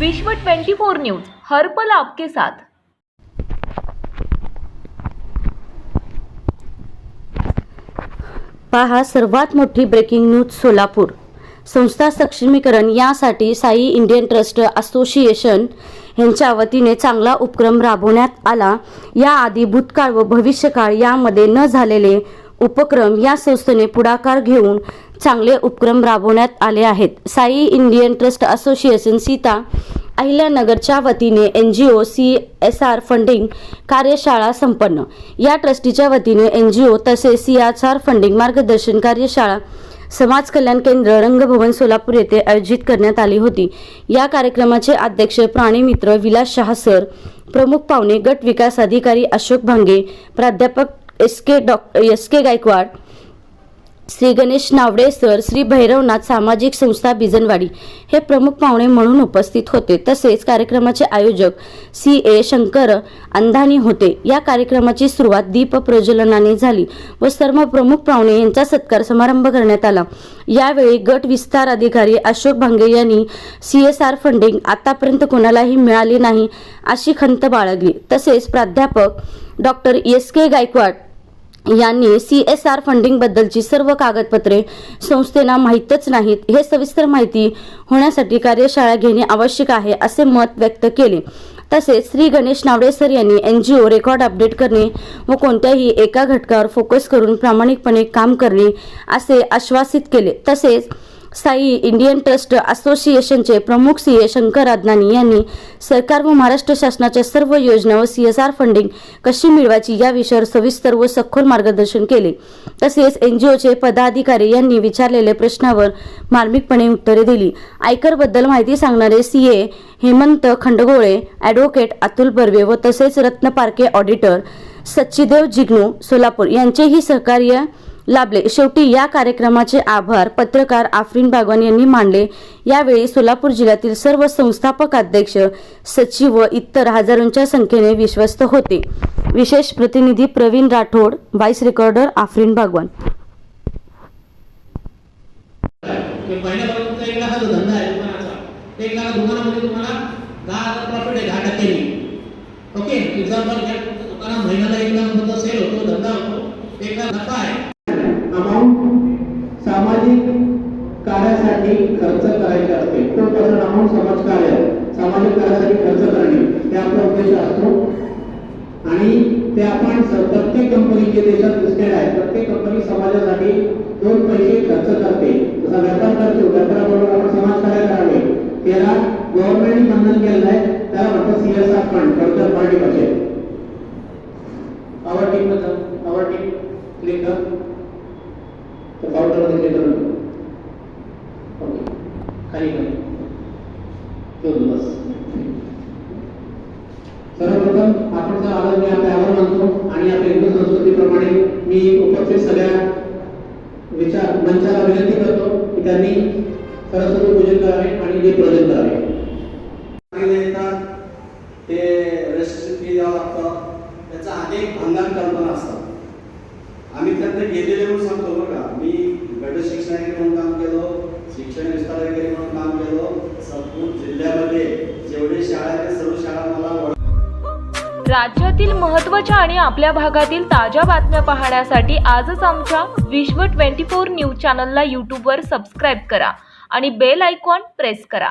विश्व 24 न्यूज हर पल आपके साथ. पहा सर्वात मोठी ब्रेकिंग न्यूज सोलापूर. संस्था सक्षमीकरण यासाठी साई इंडियन ट्रस्ट असोसिएशन यांच्या वतीने चांगला उपक्रम राबवण्यात आला. याआधी भूतकाळ व भविष्यकाळ यामध्ये न झालेले उपक्रम या संस्थेने पुढाकार घेऊन चांगले उपक्रम राबवण्यात आले आहेत. Sai Indian trust association Sita अहिल्यानगरच्या वतीने N G O C S R funding कार्यशाळा संपन्न. या ट्रस्टीच्या वतीने एन जी ओ तसेच सी एस आर फंडिंग मार्गदर्शन कार्यशाळा समाज कल्याण केंद्र रंगभवन सोलापूर येथे आयोजित करण्यात आली होती. या कार्यक्रमाचे अध्यक्ष प्राणीमित्र विलास शहा सर प्रमुख पाहुणे गट विकास अधिकारी अशोक भांगे प्राध्यापक एस के डॉ S K Gaikwad Shri Ganesh Navade sir Shri Bhairavnath सामाजिक संस्था बिजनवाडी हे प्रमुख पाहुणे म्हणून उपस्थित होते. तसेच कार्यक्रमाचे आयोजक सी ए शंकर अंधानी होते. या कार्यक्रमाची सुरुवात दीप प्रज्वलनाने झाली व सर्व प्रमुख पाहुणे यांचा सत्कार समारंभ करण्यात आला. यावेळी गट विस्तार अधिकारी अशोक भांगे यांनी सी एस आर फंडिंग आतापर्यंत कोणालाही मिळाली नाही अशी खंत बाळगली. तसेच प्राध्यापक डॉक्टर एस के गायकवाड यांनी सी एस आर फंडिंग बद्दलची सर्व कागदपत्रे संस्थेला माहीतच नाहीत. हे सविस्तर माहिती होण्यासाठी कार्यशाळा घेणे आवश्यक आहे असे मत व्यक्त केले. तसेच श्री गणेश नावडे सर यांनी N G O record update करणे व कोणत्याही एका घटकावर फोकस करून प्रामाणिकपणे काम करणे असे आश्वासित केले. तसेच साई इंडियन ट्रस्ट असोसिएशनचे प्रमुख सी ए शंकर अदनानी यांनी सरकार व महाराष्ट्र शासनाच्या सर्व योजना व सी एस आर फंडिंग कशी मिळवायची या विषयावर सविस्तर व सखोल मार्गदर्शन केले. तसेच एनजीओचे पदाधिकारी यांनी विचारलेल्या प्रश्नावर मार्मिकपणे उत्तरे दिली. आयकरबद्दल माहिती सांगणारे C A Hemant Khandagale advocate Atul Barve व तसेच रत्न पारखे ऑडिटर सच्चिदेव जिग्नू सोलापूर यांचेही सहकार्य लाभले. शेवटी या कार्यक्रमाचे आभार पत्रकार आफरीन बागवान यांनी मानले. यावेळी सोलापूर जिल्ह्यातील सर्व संस्थापक अध्यक्ष सचिव व इतर हजारोंच्या संख्येने विश्वस्त होते. विशेष प्रतिनिधी प्रवीण राठोड व्हाईस रेकॉर्डर आफरीन बागवान. एक लाख दुकानामध्ये तुम्हाला दहा हजार प्रॉफिट आहे दहा टक्क्यांनी ओके एक्झाम्पल घ्या तुमच्या महिन्याला एक लाख रुपये सेल होतो धंदा होतो एक लाख नफा आहे अमाऊंट सामाजिक कार्यासाठी खर्च करायचे असते. तो पर्सन अमाऊंट समाज कार्य सामाजिक कार्यासाठी खर्च करणे हे आपला उद्देश असतो. आणि ते आपण प्रत्येक कंपनी जे देशात लिस्टेड आहे. प्रत्येक कंपनी समाजासाठी दोन पैसे खर्च करते. जसा व्यापार करतो व्यापाराबरोबर आपण समाज कार्य करावे. त्याला गव्हर्नमेंटने बंधन केलेलं आहे. त्याला म्हणतात CSR fund cursor party budget our team our team click कर तर काउंटरमध्ये क्लिक करून. काही खाली ठेवतो बस सर्वप्रथम आपण जर आलं मी आपले आभार मानतो आणि आपल्या हिंदू संस्कृतीप्रमाणे मी उपस्थित सगळ्या विचार मंचाला विनंती करतो की त्यांनी सरस्वती पूजन करावे आणि जे प्रजन करावे. ते रजिस्ट्रेशन द्यावं लागतं. त्याचा अनेक भंगार कल्पना असतात. आम्ही त्यातले गेलेले म्हणून सांगतो बघा मी गट शिक्षणाधिकारी म्हणून काम केलं शिक्षण विस्तार अधिकारी म्हणून काम केलो. संपूर्ण जिल्ह्यामध्ये जेवढे शाळा आहेत सर्व शाळा मला राज्यातील महत्त्वाच्या आणि आपल्या भागातील ताज्या बातम्या पाहण्यासाठी आजच आमच्या विश्व 24 न्यूज चॅनलला यूट्यूबवर सबस्क्राईब करा आणि बेल आयकॉन प्रेस करा.